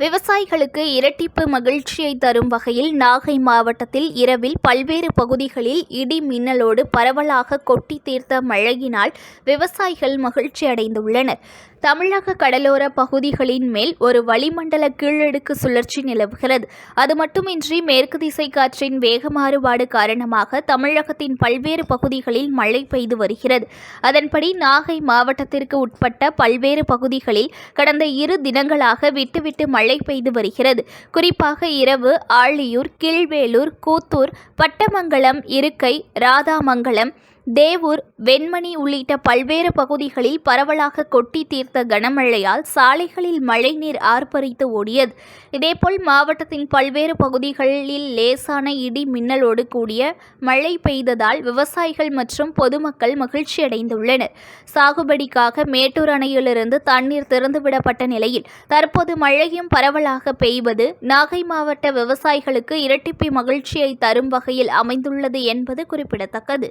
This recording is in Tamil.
விவசாயிகளுக்கு இரட்டிப்பு மகிழ்ச்சியை தரும் வகையில் நாகை மாவட்டத்தில் இரவில் பல்வேறு பகுதிகளில் இடி மின்னலோடு பரவலாக கொட்டி தீர்த்த மழையினால் விவசாயிகள் மகிழ்ச்சி அடைந்துள்ளனர். தமிழக கடலோர பகுதிகளின் மேல் ஒரு வளிமண்டல கீழடுக்கு சுழற்சி நிலவுகிறது. அது மட்டுமின்றி மேற்கு திசை காற்றின் வேக மாறுபாடு காரணமாக தமிழகத்தின் பல்வேறு பகுதிகளில் மழை பெய்து வருகிறது. அதன்படி நாகை மாவட்டத்திற்கு உட்பட்ட பல்வேறு பகுதிகளில் கடந்த இரு தினங்களாக விட்டுவிட்டு மழை பெய்து வருகிறது. குறிப்பாக இரவு ஆழியூர் கீழ்வேலூர் கூத்தூர் பட்டமங்கலம் இருக்கை ராதாமங்கலம் தேவூர் வெண்மணி உள்ளிட்ட பல்வேறு பகுதிகளில் பரவலாக கொட்டி தீர்த்த கனமழையால் சாலைகளில் மழைநீர் ஆர்ப்பரித்து ஓடியது. இதேபோல் மாவட்டத்தின் பல்வேறு பகுதிகளில் லேசான இடி மின்னலோடு கூடிய மழை பெய்ததால் விவசாயிகள் மற்றும் பொதுமக்கள் மகிழ்ச்சியடைந்துள்ளனர் சாகுபடிக்காக மேட்டூர் அணையிலிருந்து தண்ணீர் திறந்துவிடப்பட்ட நிலையில் தற்போது மழையும் பரவலாக பெய்வது நாகை மாவட்ட விவசாயிகளுக்கு இரட்டிப்பு மகிழ்ச்சியை தரும் வகையில் அமைந்துள்ளது என்பது குறிப்பிடத்தக்கது.